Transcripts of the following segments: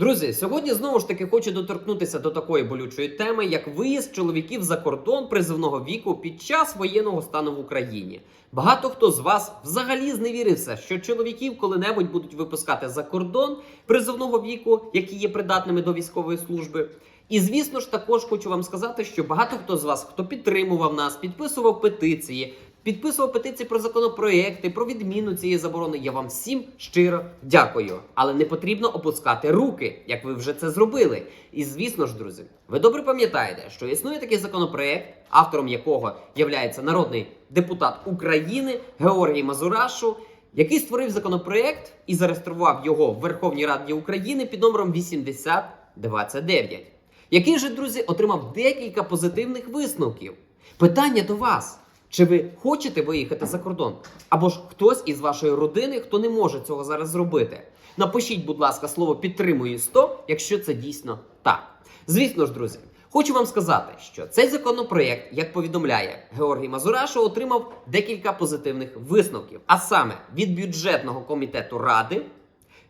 Друзі, сьогодні знову ж таки хочу доторкнутися до такої болючої теми, як виїзд чоловіків за кордон призовного віку під час воєнного стану в Україні. Багато хто з вас взагалі зневірився, що чоловіків коли-небудь будуть випускати за кордон призовного віку, які є придатними до військової служби. І звісно ж, також хочу вам сказати, що багато хто з вас, хто підтримував нас, підписував петиції, підписував петиції про законопроекти, про відміну цієї заборони. Я вам всім щиро дякую. Але не потрібно опускати руки, як ви вже це зробили. І звісно ж, друзі, ви добре пам'ятаєте, що існує такий законопроект, автором якого є народний депутат України Георгій Мазурашу. Який створив законопроект і зареєстрував його в Верховній Раді України під номером 8029, який же, друзі, отримав декілька позитивних висновків. Питання до вас: чи ви хочете виїхати за кордон? Або ж хтось із вашої родини, хто не може цього зараз зробити? Напишіть, будь ласка, слово підтримую 100, якщо це дійсно так. Звісно ж, друзі, хочу вам сказати, що цей законопроект, як повідомляє Георгій Мазурашу, отримав декілька позитивних висновків, а саме від бюджетного комітету Ради,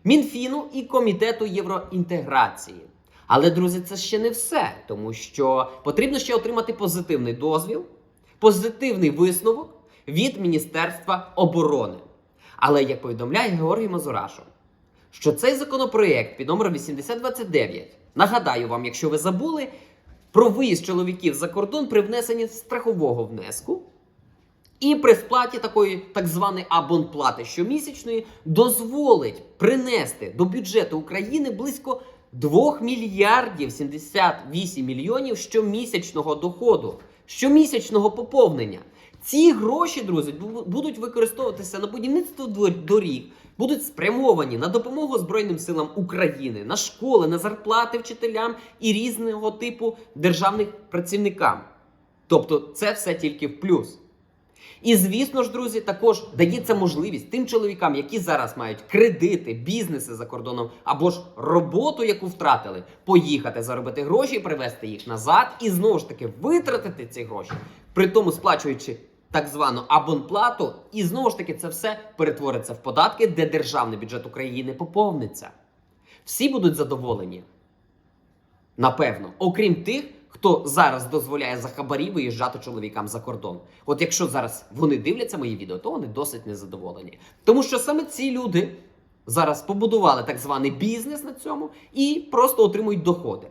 Мінфіну і комітету євроінтеграції. Але, друзі, це ще не все, тому що потрібно ще отримати позитивний дозвіл, позитивний висновок від Міністерства оборони. Але як повідомляє Георгій Мазурашу, що цей законопроєкт під номером 8029, нагадаю вам, якщо ви забули, про виїзд чоловіків за кордон при внесенні страхового внеску. І при сплаті такої так званої абонплати щомісячної дозволить принести до бюджету України близько 2 мільярдів 78 мільйонів щомісячного доходу, щомісячного поповнення. Ці гроші, друзі, будуть використовуватися на будівництво доріг, будуть спрямовані на допомогу Збройним силам України, на школи, на зарплати вчителям і різного типу державних працівникам. Тобто, це все тільки в плюс. І звісно ж, друзі, також дається можливість тим чоловікам, які зараз мають кредити, бізнеси за кордоном або ж роботу, яку втратили, поїхати заробити гроші, привезти їх назад і знову ж таки витратити ці гроші, при тому сплачуючи так звану абонплату, і знову ж таки це все перетвориться в податки, де державний бюджет України поповниться. Всі будуть задоволені. Напевно, окрім тих, хто зараз дозволяє за хабарі виїжджати чоловікам за кордон. От якщо зараз вони дивляться мої відео, то вони досить незадоволені. Тому що саме ці люди зараз побудували так званий бізнес на цьому і просто отримують доходи.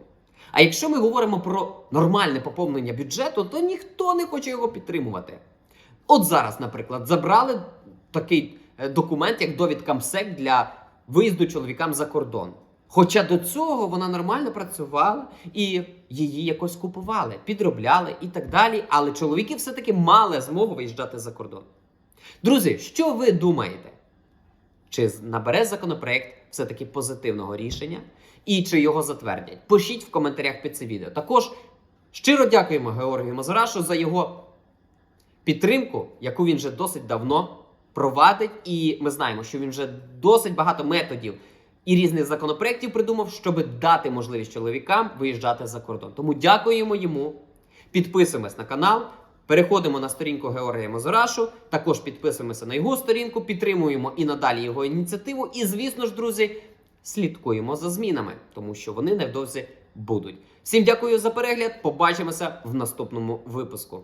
А якщо ми говоримо про нормальне поповнення бюджету, то ніхто не хоче його підтримувати. От зараз, наприклад, забрали такий е, документ, як довідка МСЕК для виїзду чоловікам за кордон. Хоча до цього вона нормально працювала і її якось купували, підробляли і так далі. Але чоловіки все-таки мали змогу виїжджати за кордон. Друзі, що ви думаєте? Чи набере законопроект все-таки позитивного рішення і чи його затвердять? Пишіть в коментарях під це відео. Також щиро дякуємо Георгію Мазурашу за його підтримку, яку він вже досить давно провадить, і ми знаємо, що він вже досить багато методів і різних законопроєктів придумав, щоб дати можливість чоловікам виїжджати за кордон. Тому дякуємо йому. Підписуємось на канал. Переходимо на сторінку Георгія Мазурашу, також підписуємося на його сторінку, підтримуємо і надалі його ініціативу. І, звісно ж, друзі, слідкуємо за змінами, тому що вони невдовзі будуть. Всім дякую за перегляд. Побачимося в наступному випуску.